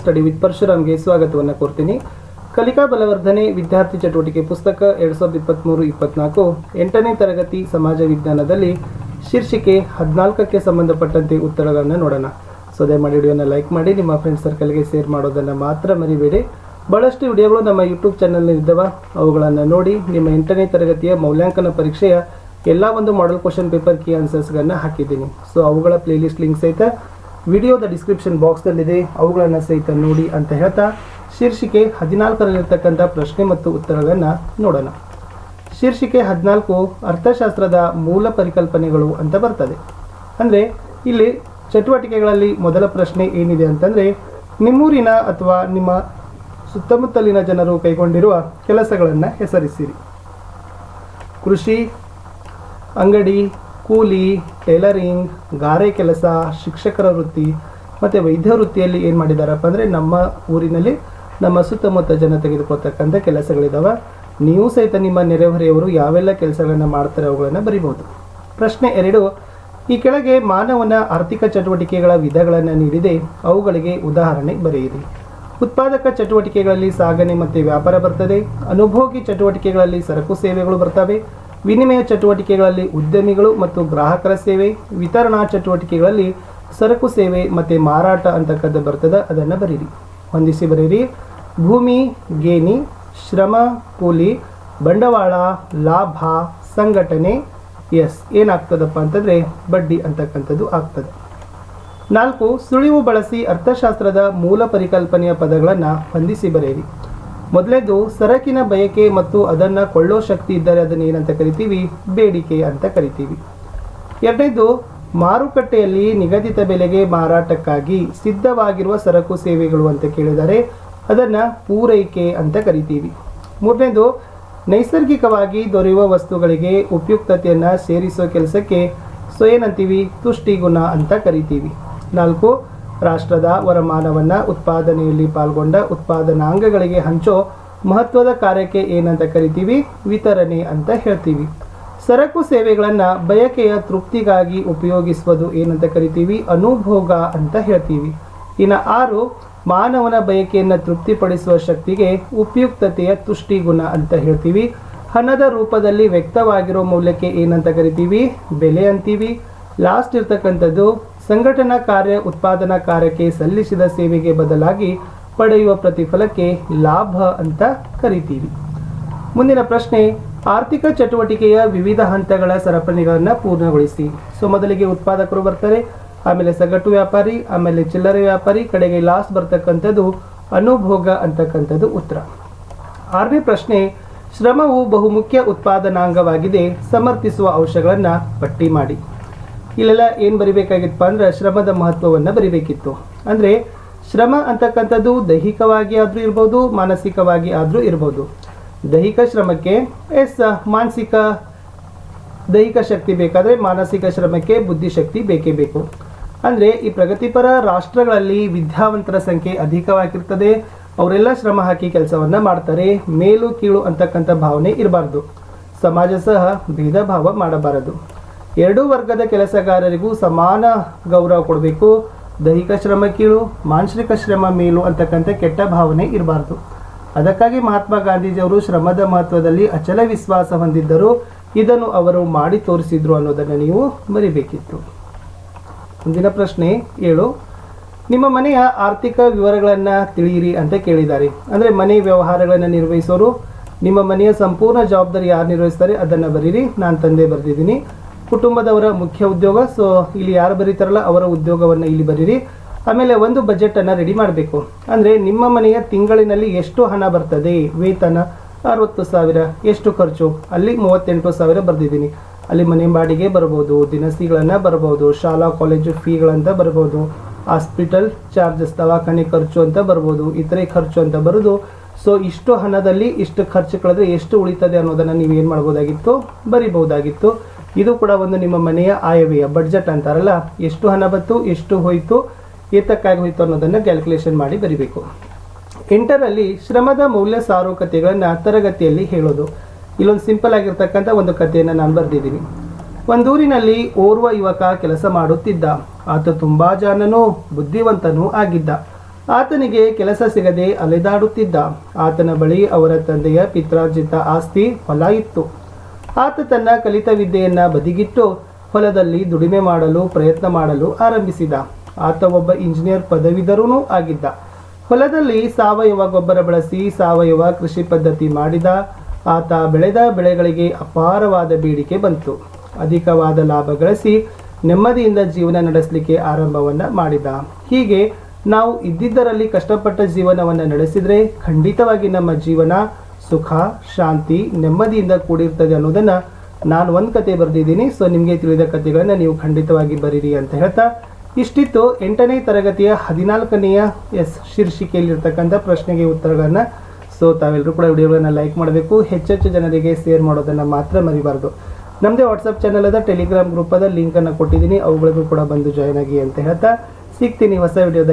Study with ಪರಶುರಾಮ್ಗೆ ಸ್ವಾಗತವನ್ನು ಕೋರ್ತೀನಿ. ಕಲಿಕಾ ಬಲವರ್ಧನೆ ವಿದ್ಯಾರ್ಥಿ ಚಟುವಟಿಕೆ ಪುಸ್ತಕ ಎರಡ್ ಸಾವಿರದ ಇಪ್ಪತ್ತ್ಮೂರು ಇಪ್ಪತ್ನಾಲ್ಕು ಎಂಟನೇ ತರಗತಿ ಸಮಾಜ ವಿಜ್ಞಾನದಲ್ಲಿ ಶೀರ್ಷಿಕೆ ಹದಿನಾಲ್ಕಕ್ಕೆ ಸಂಬಂಧಪಟ್ಟಂತೆ ಉತ್ತರಗಳನ್ನು ನೋಡೋಣ. ಸೊ ದಯಮಾಡಿ ವಿಡಿಯೋನ ಲೈಕ್ ಮಾಡಿ, ನಿಮ್ಮ ಫ್ರೆಂಡ್ ಸರ್ಕಲ್ಗೆ ಶೇರ್ ಮಾಡೋದನ್ನು ಮಾತ್ರ ಮರಿಬೇಡಿ. ಬಹಳಷ್ಟು ವಿಡಿಯೋಗಳು ನಮ್ಮ ಯೂಟ್ಯೂಬ್ ಚಾನಲ್ನಲ್ಲಿ ಇದ್ದಾವ. ಅವುಗಳನ್ನು ನೋಡಿ ನಿಮ್ಮ ಎಂಟನೇ ತರಗತಿಯ ಮೌಲ್ಯಾಂಕನ ಪರೀಕ್ಷೆಯ ಎಲ್ಲ ಒಂದು ಮಾಡೆಲ್ ಕ್ವಶನ್ ಪೇಪರ್ ಕೀ ಆನ್ಸರ್ಸ್ಗಳನ್ನು ಹಾಕಿದ್ದೀನಿ. ಸೊ ಅವುಗಳ ಪ್ಲೇಲಿಸ್ಟ್ ಲಿಂಕ್ ಸಹಿತ ವಿಡಿಯೋದ ಡಿಸ್ಕ್ರಿಪ್ಷನ್ ಬಾಕ್ಸ್ನಲ್ಲಿದೆ ಅವುಗಳನ್ನು ಸಹಿತ ನೋಡಿ ಅಂತ ಹೇಳ್ತಾ, ಶೀರ್ಷಿಕೆ ಹದಿನಾಲ್ಕರಲ್ಲಿರ್ತಕ್ಕಂಥ ಪ್ರಶ್ನೆ ಮತ್ತು ಉತ್ತರಗಳನ್ನು ನೋಡೋಣ. ಶೀರ್ಷಿಕೆ ಹದಿನಾಲ್ಕು ಅರ್ಥಶಾಸ್ತ್ರದ ಮೂಲ ಪರಿಕಲ್ಪನೆಗಳು ಅಂತ ಬರ್ತದೆ. ಅಂದರೆ, ಇಲ್ಲಿ ಚಟುವಟಿಕೆಗಳಲ್ಲಿ ಮೊದಲ ಪ್ರಶ್ನೆ ಏನಿದೆ ಅಂತಂದರೆ, ನಿಮ್ಮೂರಿನ ಅಥವಾ ನಿಮ್ಮ ಸುತ್ತಮುತ್ತಲಿನ ಜನರು ಕೈಗೊಂಡಿರುವ ಕೆಲಸಗಳನ್ನು ಹೆಸರಿಸಿರಿ. ಕೃಷಿ, ಅಂಗಡಿ ಕೂಲಿ, ಟೈಲರಿಂಗ್, ಗಾರೆ ಕೆಲಸ, ಶಿಕ್ಷಕರ ವೃತ್ತಿ, ಮತ್ತು ವೈದ್ಯ ವೃತ್ತಿಯಲ್ಲಿ ಏನು ಮಾಡಿದಾರಪ್ಪ ಅಂದರೆ ನಮ್ಮ ಊರಿನಲ್ಲಿ ನಮ್ಮ ಸುತ್ತಮುತ್ತ ಜನ ತೆಗೆದುಕೊಳ್ತಕ್ಕಂಥ ಕೆಲಸಗಳಿದ್ದಾವೆ ನೀವು ಸಹಿತ ನಿಮ್ಮ ನೆರೆಹೊರೆಯವರು ಯಾವೆಲ್ಲ ಕೆಲಸಗಳನ್ನು ಮಾಡ್ತಾರೆ ಅವುಗಳನ್ನು ಬರಿಬಹುದು. ಪ್ರಶ್ನೆ ಎರಡು, ಈ ಕೆಳಗೆ ಮಾನವನ ಆರ್ಥಿಕ ಚಟುವಟಿಕೆಗಳ ವಿಧಗಳನ್ನು ನೀಡಿದೆ. ಅವುಗಳಿಗೆ ಉದಾಹರಣೆ ಬರೆಯಿರಿ. ಉತ್ಪಾದಕ ಚಟುವಟಿಕೆಗಳಲ್ಲಿ ಸಾಗಣೆ ಮತ್ತು ವ್ಯಾಪಾರ ಬರ್ತದೆ. ಅನುಭೋಗಿ ಚಟುವಟಿಕೆಗಳಲ್ಲಿ ಸರಕು ಸೇವೆಗಳು ಬರ್ತವೆ. ವಿನಿಮಯ ಚಟುವಟಿಕೆಗಳಲ್ಲಿ ಉದ್ಯಮಿಗಳು ಮತ್ತು ಗ್ರಾಹಕರ ಸೇವೆ, ವಿತರಣಾ ಚಟುವಟಿಕೆಗಳಲ್ಲಿ ಸರಕು ಸೇವೆ ಮತ್ತು ಮಾರಾಟ ಅಂತಕ್ಕಂಥ ಬರ್ತದೆ, ಅದನ್ನು ಬರೀರಿ. ಹೊಂದಿಸಿ ಬರೀರಿ. ಭೂಮಿ, ಗೇಣಿ, ಶ್ರಮ, ಕೂಲಿ, ಬಂಡವಾಳ, ಲಾಭ, ಸಂಘಟನೆ, ಎಸ್, ಏನಾಗ್ತದಪ್ಪ ಅಂತಂದರೆ ಬಡ್ಡಿ ಅಂತಕ್ಕಂಥದ್ದು ಆಗ್ತದೆ. ನಾಲ್ಕು, ಸುಳಿವು ಬಳಸಿ ಅರ್ಥಶಾಸ್ತ್ರದ ಮೂಲ ಪರಿಕಲ್ಪನೆಯ ಪದಗಳನ್ನು ಹೊಂದಿಸಿ ಬರೆಯಿರಿ ಮೊದಲೇದು ಸರಕಿನ ಬಯಕೆ ಮತ್ತು ಅದನ್ನು ಕೊಳ್ಳೋ ಶಕ್ತಿ ಇದ್ದರೆ ಅದನ್ನು ಏನಂತ ಕರಿತೀವಿ? ಬೇಡಿಕೆ ಅಂತ ಕರಿತೀವಿ. ಎರಡನೇದು, ಮಾರುಕಟ್ಟೆಯಲ್ಲಿ ನಿಗದಿತ ಬೆಲೆಗೆ ಮಾರಾಟಕ್ಕಾಗಿ ಸಿದ್ಧವಾಗಿರುವ ಸರಕು ಸೇವೆಗಳು ಅಂತ ಕೇಳಿದರೆ ಅದನ್ನು ಪೂರೈಕೆ ಅಂತ ಕರಿತೀವಿ. ಮೂರನೇದು, ನೈಸರ್ಗಿಕವಾಗಿ ದೊರೆಯುವ ವಸ್ತುಗಳಿಗೆ ಉಪಯುಕ್ತತೆಯನ್ನು ಸೇರಿಸೋ ಕೆಲಸಕ್ಕೆ ಸೊ ಏನಂತೀವಿ ತುಷ್ಟಿಗುಣ ಅಂತ ಕರಿತೀವಿ. ನಾಲ್ಕು ರಾಷ್ಟ್ರದ ವರಮಾನವನ್ನು ಉತ್ಪಾದನೆಯಲ್ಲಿ ಪಾಲ್ಗೊಂಡ ಉತ್ಪಾದನಾಂಗಗಳಿಗೆ ಹಂಚೋ ಮಹತ್ವದ ಕಾರ್ಯಕ್ಕೆ ಏನಂತ ಕರಿತೀವಿ? ವಿತರಣೆ ಅಂತ ಹೇಳ್ತೀವಿ. ಸರಕು ಸೇವೆಗಳನ್ನು ಬಯಕೆಯ ತೃಪ್ತಿಗಾಗಿ ಉಪಯೋಗಿಸುವುದು ಏನಂತ ಕರಿತೀವಿ? ಅನುಭೋಗ ಅಂತ ಹೇಳ್ತೀವಿ. ಇನ್ನು ಆರು, ಮಾನವನ ಬಯಕೆಯನ್ನು ತೃಪ್ತಿಪಡಿಸುವ ಶಕ್ತಿಗೆ ಉಪಯುಕ್ತತೆಯ ತುಷ್ಟಿಗುಣ ಅಂತ ಹೇಳ್ತೀವಿ. ಹಣದ ರೂಪದಲ್ಲಿ ವ್ಯಕ್ತವಾಗಿರೋ ಮೌಲ್ಯಕ್ಕೆ ಏನಂತ ಕರಿತೀವಿ? ಬೆಲೆ ಅಂತೀವಿ. ಲಾಸ್ಟ್ ಇರ್ತಕ್ಕಂಥದ್ದು ಸಂಘಟನಾ ಕಾರ್ಯ ಉತ್ಪಾದನಾ ಕಾರ್ಯಕ್ಕೆ ಸಲ್ಲಿಸಿದ ಸೇವೆಗೆ ಬದಲಾಗಿ ಪಡೆಯುವ ಪ್ರತಿಫಲಕ್ಕೆ ಲಾಭ ಅಂತ ಕರಿತೀವಿ. ಮುಂದಿನ ಪ್ರಶ್ನೆ, ಆರ್ಥಿಕ ಚಟುವಟಿಕೆಯ ವಿವಿಧ ಹಂತಗಳ ಸರಪಣಿಗಳನ್ನು ಪೂರ್ಣಗೊಳಿಸಿ. ಸೊ, ಮೊದಲಿಗೆ ಉತ್ಪಾದಕರು ಬರ್ತಾರೆ, ಆಮೇಲೆ ಸಗಟು ವ್ಯಾಪಾರಿ, ಆಮೇಲೆ ಚಿಲ್ಲರೆ ವ್ಯಾಪಾರಿ, ಕಡೆಗೆ ಲಾಸ್ ಬರ್ತಕ್ಕಂಥದ್ದು ಅನುಭೋಗ ಅಂತಕ್ಕಂಥದ್ದು ಉತ್ತರ. ಆರನೇ ಪ್ರಶ್ನೆ, ಶ್ರಮವು ಬಹುಮುಖ್ಯ ಉತ್ಪಾದನಾಂಗವಾಗಿದೆ ಸಮರ್ಥಿಸುವ ಅಂಶಗಳನ್ನು ಪಟ್ಟಿ ಮಾಡಿ. ಇಲ್ಲೆಲ್ಲ ಏನು ಬರಿಬೇಕಾಗಿತ್ತಪ್ಪ ಅಂದ್ರೆ ಶ್ರಮದ ಮಹತ್ವವನ್ನು ಬರಿಬೇಕಿತ್ತು. ಅಂದರೆ ಶ್ರಮ ಅಂತಕ್ಕಂಥದ್ದು ದೈಹಿಕವಾಗಿ ಆದರೂ ಇರ್ಬೋದು, ಮಾನಸಿಕವಾಗಿ ಆದರೂ ಇರ್ಬೋದು. ದೈಹಿಕ ಶ್ರಮಕ್ಕೆ, ಎಸ್, ಮಾನಸಿಕ ದೈಹಿಕ ಶಕ್ತಿ ಬೇಕಾದರೆ ಮಾನಸಿಕ ಶ್ರಮಕ್ಕೆ ಬುದ್ಧಿಶಕ್ತಿ ಬೇಕೇ ಬೇಕು. ಅಂದರೆ ಈ ಪ್ರಗತಿಪರ ರಾಷ್ಟ್ರಗಳಲ್ಲಿ ವಿದ್ಯಾವಂತರ ಸಂಖ್ಯೆ ಅಧಿಕವಾಗಿರ್ತದೆ. ಅವರೆಲ್ಲ ಶ್ರಮ ಹಾಕಿ ಕೆಲಸವನ್ನು ಮಾಡ್ತಾರೆ. ಮೇಲು ಕೀಳು ಅಂತಕ್ಕಂಥ ಭಾವನೆ ಇರಬಾರ್ದು. ಸಮಾಜ ಸಹ ಭೇದ ಭಾವ ಮಾಡಬಾರದು. ಎರಡೂ ವರ್ಗದ ಕೆಲಸಗಾರರಿಗೂ ಸಮಾನ ಗೌರವ ಕೊಡಬೇಕು. ದೈಹಿಕ ಶ್ರಮ ಕೀಳು, ಮಾನಸಿಕ ಶ್ರಮ ಮೇಲು ಅಂತಕ್ಕಂಥ ಕೆಟ್ಟ ಭಾವನೆ ಇರಬಾರ್ದು. ಅದಕ್ಕಾಗಿ ಮಹಾತ್ಮ ಗಾಂಧೀಜಿಯವರು ಶ್ರಮದ ಮಹತ್ವದಲ್ಲಿ ಅಚಲ ವಿಶ್ವಾಸ ಹೊಂದಿದ್ದರು. ಇದನ್ನು ಅವರು ಮಾಡಿ ತೋರಿಸಿದ್ರು ಅನ್ನೋದನ್ನು ನೀವು ಮರಿಬೇಕಿತ್ತು. ಮುಂದಿನ ಪ್ರಶ್ನೆ ಏಳು. ನಿಮ್ಮ ಮನೆಯ ಆರ್ಥಿಕ ವಿವರಗಳನ್ನು ತಿಳಿಯಿರಿ ಅಂತ ಕೇಳಿದ್ದಾರೆ. ಅಂದರೆ ಮನೆ ವ್ಯವಹಾರಗಳನ್ನು ನಿರ್ವಹಿಸೋರು, ನಿಮ್ಮ ಮನೆಯ ಸಂಪೂರ್ಣ ಜವಾಬ್ದಾರಿ ಯಾರು ನಿರ್ವಹಿಸ್ತಾರೆ ಅದನ್ನು ಬರೀರಿ. ನಾನು ತಂದೆ ಬರೆದಿದ್ದೀನಿ. ಕುಟುಂಬದವರ ಮುಖ್ಯ ಉದ್ಯೋಗ ಸೊ ಇಲ್ಲಿ ಯಾರು ಬರೀತಾರಲ್ಲ, ಅವರ ಉದ್ಯೋಗವನ್ನು ಇಲ್ಲಿ ಬರೀರಿ. ಆಮೇಲೆ ಒಂದು ಬಜೆಟನ್ನು ರೆಡಿ ಮಾಡಬೇಕು. ಅಂದರೆ ನಿಮ್ಮ ಮನೆಯ ತಿಂಗಳಿನಲ್ಲಿ ಎಷ್ಟು ಹಣ ಬರ್ತದೆ? ವೇತನ ಅರವತ್ತು ಸಾವಿರ, ಎಷ್ಟು ಖರ್ಚು? ಅಲ್ಲಿ ಮೂವತ್ತೆಂಟು ಸಾವಿರ ಬರೆದಿದ್ದೀನಿ. ಅಲ್ಲಿ ಮನೆ ಬಾಡಿಗೆ ಬರ್ಬೋದು, ದಿನಸಿಗಳನ್ನು ಬರ್ಬೋದು, ಶಾಲಾ ಕಾಲೇಜು ಫೀಗಳಂತ ಬರ್ಬೋದು ಹಾಸ್ಪಿಟಲ್ ಚಾರ್ಜಸ್ ದವಾಖಾನೆ ಖರ್ಚು ಅಂತ ಬರ್ಬೋದು, ಇತರೆ ಖರ್ಚು ಅಂತ ಬರೋದು. ಸೊ ಇಷ್ಟು ಹಣದಲ್ಲಿ ಇಷ್ಟು ಖರ್ಚು ಕಳೆದ್ರೆ ಎಷ್ಟು ಉಳಿತದೆ ಅನ್ನೋದನ್ನು ನೀವು ಏನು ಮಾಡ್ಬೋದಾಗಿತ್ತು? ಬರಿಬಹುದಾಗಿತ್ತು. ಇದು ಕೂಡ ಒಂದು ನಿಮ್ಮ ಮನೆಯ ಆಯವ್ಯಯ ಬಡ್ಜೆಟ್ ಅಂತಾರಲ್ಲ? ಎಷ್ಟು ಹಣ ಬಂತು, ಎಷ್ಟು ಹೋಯಿತು, ಏತಕ್ಕಾಗಿ ಹೋಯಿತು ಅನ್ನೋದನ್ನು ಕ್ಯಾಲ್ಕುಲೇಷನ್ ಮಾಡಿ ಬರೀಬೇಕು. ಎಂಟರಲ್ಲಿ ಶ್ರಮದ ಮೌಲ್ಯ ಸಾರೋಕತೆಗಳನ್ನು ತರಗತಿಯಲ್ಲಿ ಹೇಳೋದು. ಇಲ್ಲೊಂದು ಸಿಂಪಲ್ ಆಗಿರ್ತಕ್ಕಂಥ ಒಂದು ಕಥೆಯನ್ನು ನಾನು ಬರೆದಿದ್ದೀನಿ. ಒಂದೂರಿನಲ್ಲಿ ಓರ್ವ ಯುವಕ ಕೆಲಸ ಮಾಡುತ್ತಿದ್ದ. ಆತ ತುಂಬಾ ಜಾಣನೂ ಬುದ್ಧಿವಂತನೂ ಆಗಿದ್ದ. ಆತನಿಗೆ ಕೆಲಸ ಸಿಗದೆ ಅಲೆದಾಡುತ್ತಿದ್ದ. ಆತನ ಬಳಿ ಅವರ ತಂದೆಯ ಪಿತ್ರಾರ್ಜಿತ ಆಸ್ತಿ ಹೊಲ ಇತ್ತು. ಆತ ತನ್ನ ಕಲಿತ ವಿದ್ಯೆಯನ್ನು ಬದಿಗಿಟ್ಟು ಹೊಲದಲ್ಲಿ ದುಡಿಮೆ ಮಾಡಲು ಪ್ರಯತ್ನ ಮಾಡಲು ಆರಂಭಿಸಿದ. ಆತ ಒಬ್ಬ ಇಂಜಿನಿಯರ್ ಪದವೀಧರೂ ಆಗಿದ್ದ. ಹೊಲದಲ್ಲಿ ಸಾವಯವ ಗೊಬ್ಬರ ಬಳಸಿ ಸಾವಯವ ಕೃಷಿ ಪದ್ಧತಿ ಮಾಡಿದ. ಆತ ಬೆಳೆದ ಬೆಳೆಗಳಿಗೆ ಅಪಾರವಾದ ಬೇಡಿಕೆ ಬಂತು. ಅಧಿಕವಾದ ಲಾಭ ಗಳಿಸಿ ನೆಮ್ಮದಿಯಿಂದ ಜೀವನ ನಡೆಸಲಿಕ್ಕೆ ಆರಂಭವನ್ನ ಮಾಡಿದ. ಹೀಗೆ ನಾವು ಇದ್ದಿದ್ದರಲ್ಲಿ ಕಷ್ಟಪಟ್ಟ ಜೀವನವನ್ನು ನಡೆಸಿದರೆ ಖಂಡಿತವಾಗಿ ನಮ್ಮ ಜೀವನ ಸುಖ, ಶಾಂತಿ, ನೆಮ್ಮದಿಯಿಂದ ಕೂಡಿರ್ತದೆ ಅನ್ನೋದನ್ನ ನಾನು ಒಂದು ಕತೆ ಬರೆದಿದ್ದೀನಿ. ಸೊ ನಿಮಗೆ ತಿಳಿದ ಕಥೆಗಳನ್ನು ನೀವು ಖಂಡಿತವಾಗಿ ಬರೀರಿ ಅಂತ ಹೇಳ್ತಾ, ಇಷ್ಟಿತ್ತು ಎಂಟನೇ ತರಗತಿಯ ಹದಿನಾಲ್ಕನೆಯ ಎಸ್ ಶೀರ್ಷಿಕೆಯಲ್ಲಿರ್ತಕ್ಕಂಥ ಪ್ರಶ್ನೆಗೆ ಉತ್ತರಗಳನ್ನು. ಸೊ ತಾವೆಲ್ಲರೂ ಕೂಡ ವಿಡಿಯೋಗಳನ್ನ ಲೈಕ್ ಮಾಡಬೇಕು. ಹೆಚ್ಚೆಚ್ಚು ಜನರಿಗೆ ಶೇರ್ ಮಾಡೋದನ್ನ ಮಾತ್ರ ಮರಿಬಾರ್ದು. ನಮ್ಮದೇ ವಾಟ್ಸಪ್ ಚಾನಲ್ ಅದ ಟೆಲಿಗ್ರಾಮ್ ಗ್ರೂಪ್ ಅದ ಲಿಂಕ್ ಅನ್ನು ಕೊಟ್ಟಿದ್ದೀನಿ. ಅವುಗಳಿಗೂ ಕೂಡ ಬಂದು ಜಾಯ್ನ್ ಆಗಿ ಅಂತ ಹೇಳ್ತಾ, ಸಿಗ್ತೀನಿ ಹೊಸ ವಿಡಿಯೋದಲ್ಲಿ.